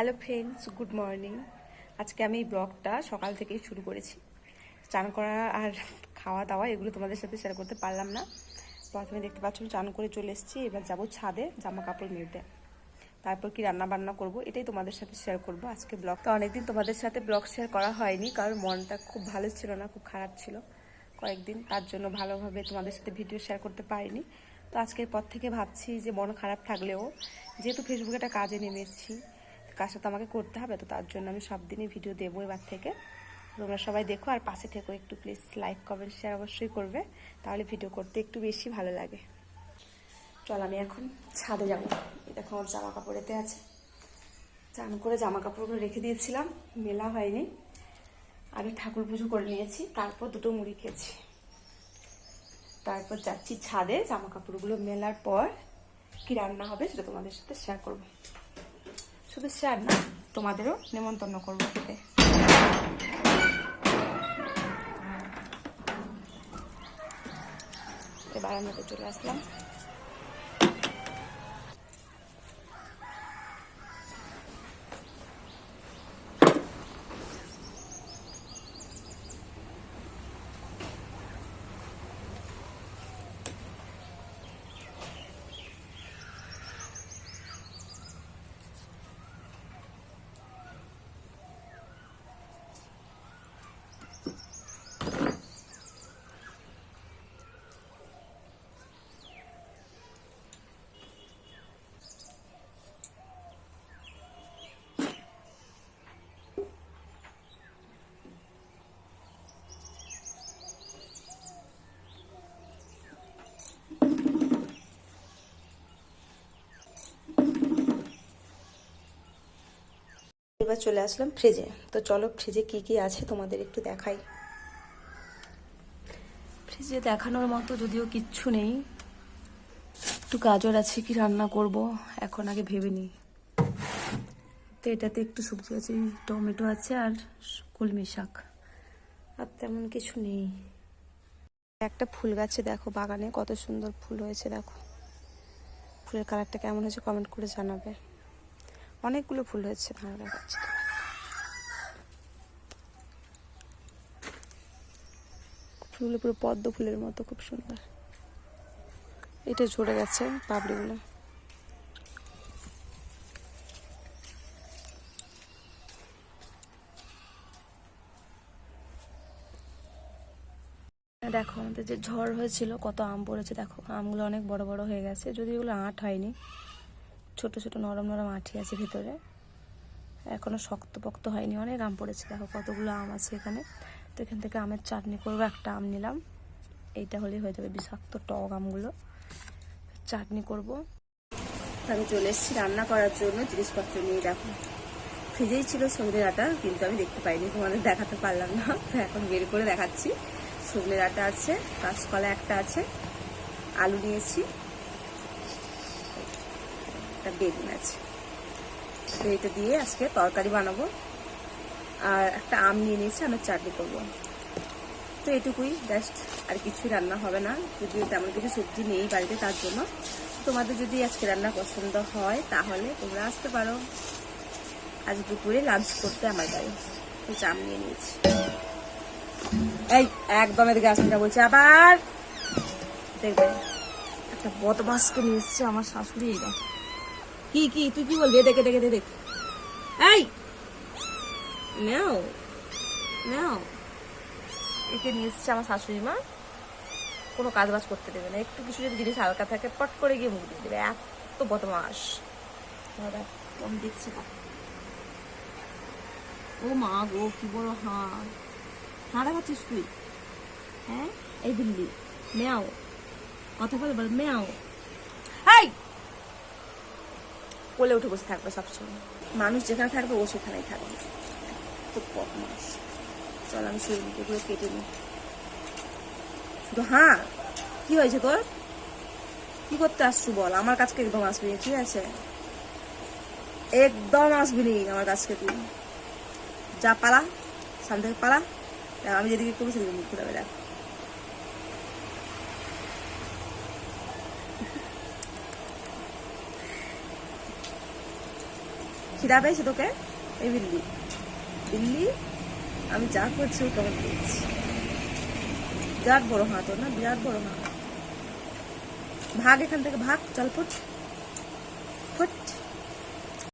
Hello friends good morning আজকে আমি এই ব্লগটা সকাল থেকেই শুরু করেছি। চান করা আর খাওয়া দাওয়া এগুলো তোমাদের সাথে শেয়ার করতে পারলাম না। প্রথমে দেখতে পাচ্ছ চান করে চলে এসেছি। এবার যাব ছাদে জামা কাপড় মেলতে। তারপর কি রান্না বান্না করব এটাই তোমাদের সাথে শেয়ার করব আজকে ব্লগটা অনেকদিন তোমাদের সাথে ব্লগ শেয়ার করা হয়নি, কারণ মনটা খুব ভালো ছিল না, খুব খারাপ ছিল। কয়েকদিন তার জন্য ভালোভাবে তোমাদের সাথে ভিডিও শেয়ার করতে পারিনি। তো আজকের পর থেকে ভাবছি যে মন খারাপ থাকলেও যেহেতু ফেসবুকে একটা কাজে নেমে এসেছি কাজটা তো আমাকে করতে হবে, তো তার জন্য আমি সব দিনই ভিডিও দেবো এবার থেকে। তোমরা সবাই দেখো আর পাশে থেকো, একটু প্লিজ লাইক কমেন্ট শেয়ার অবশ্যই করবে, তাহলে ভিডিও করতে একটু বেশি ভালো লাগে। চল আমি এখন ছাদে যাব। দেখো আমার জামা কাপড় এতে আছে। চান করে জামা কাপড়গুলো রেখে দিয়েছিলাম, মেলা হয়নি। আগে ঠাকুর পুজো করে নিয়েছি, তারপর দুটো মুড়ি খেয়েছি। তারপর যাচ্ছি ছাদে জামা কাপড়গুলো মেলার পর কি রান্না হবে সেটা তোমাদের সাথে শেয়ার করব। শুধু স্যার না তোমাদেরও নেমন্তন্ন করব খেতে। এবার আমি তো চলে আসলাম। এবার চলে আসলাম ফ্রিজে তো চলো ফ্রিজে কি কি আছে তোমাদের একটু দেখাই। ফ্রিজে দেখানোর মতো যদিও কিচ্ছু নেই। একটু গাজর আছে কি রান্না করব এখন আগে ভেবে নিই। তো এটাতে একটু সবজি আছে টমেটো আছে আর কলমি শাক। আর তেমন কিছু নেই। একটা ফুল গাছে দেখো বাগানে কত সুন্দর ফুল হয়েছে দেখো। ফুলের কালারটা কেমন হয়েছে কমেন্ট করে জানাবে। অনেকগুলো ফুল হয়েছে ভালো দেখাচ্ছে ফুলগুলো পুরো পদ্ম ফুলের মতো, খুব সুন্দর। এটা ঝরে গেছে পাবড়িগুলো। দেখো, আমাদের যে ঝড় হয়েছিল, কত আম পড়েছে, দেখো, আমগুলো অনেক বড় বড় হয়ে গেছে যদি এগুলো আট হয়নি। ছোট ছোট নরম নরম আঠি আছে ভিতরে। এখনও শক্ত পক্ত হয়নি, অনেক আম পড়েছে। দেখো কতগুলো আম আছে এখানে। তো এখান থেকে আমের চাটনি করব, একটা আম নিলাম। এইটা হলেই হয়ে যাবে বিষাক্ত টক আমগুলো। চাটনি করব। আমি চলে এসেছি রান্না করার জন্য জিনিসপত্র নিয়ে। দেখো, ফ্রিজেই ছিল সবজির আটা কিন্তু আমি দেখতে পাইনি, তোমাদের দেখাতে পারলাম না। এখন বের করে দেখাচ্ছি। সবজির আটা আছে, কাঁচকলা একটা আছে, আলু নিয়েছি। একটা বেগুন আছে। তো এটা দিয়ে আজকে তরকারি বানাবো। আর একটা আম নিয়ে নিয়েছি, আমের চাটনি করব। তো এটুকুই, জাস্ট আর কিছু রান্না হবে না। যদিও তেমন কিছু সবজি নেই বাড়িতে তার জন্য। তোমাদের যদি আজকে রান্না পছন্দ হয়, তাহলে তোমরা আসতে পারো। আজ দুপুরে লাঞ্চ করতে আমার বাড়ি। তো চাম নিয়ে নিয়েছি। এই, একদম এদিকে আসতে না বলছি। আবার দেখবে একটা বদমাসকে নিয়ে এসছে আমার শাশুড়ি। এইটা কি কি, তুই কি বলবি? দেখে দেখে দেখ, এই নাও নাও। একে নিয়ে এসছে আমার শাশুড়ি মা। কোনো কাজ বাজ করতে দেবে না। একটু কিছু যদি জিনিস হালকা থাকে, পট করে গিয়ে মুখ দিয়ে দেবে। এত বদমাস আমি দেখছি না। ও মা গো, কি বড় হাঁ হাঁড়া খাচ্ছিস তুই? হ্যাঁ? এই দিল্লি। মেয়াও। কথা বলে বল, মেয়াও এই কোলে উঠে বসে থাকবে সবসময়। মানুষ যেখানে থাকবে ও সেখানেই থাকবে। খুব বদমাস চল আমি সেই কেটে নিই। শুধু হ্যাঁ কি হয়েছে তোর? কি করতে আসছু বল? আমার কাছকে একদম আসবি ঠিক আছে? একদম আসবি নি আমার কাছকে তুই। যা, পালা। সামনে থেকে পালা। আমি যেদিকে করব সেদিকে মুখ ঘুরাবে দেখ। খিদা পেয়েছে তোকে? এই বিল্লি। বিল্লি, আমি যা করছি ও কেমন পেয়েছি বিরাট বড় হাত ওর না? বিরাট বড় হাত। ভাগ এখান থেকে, ভাগ, চল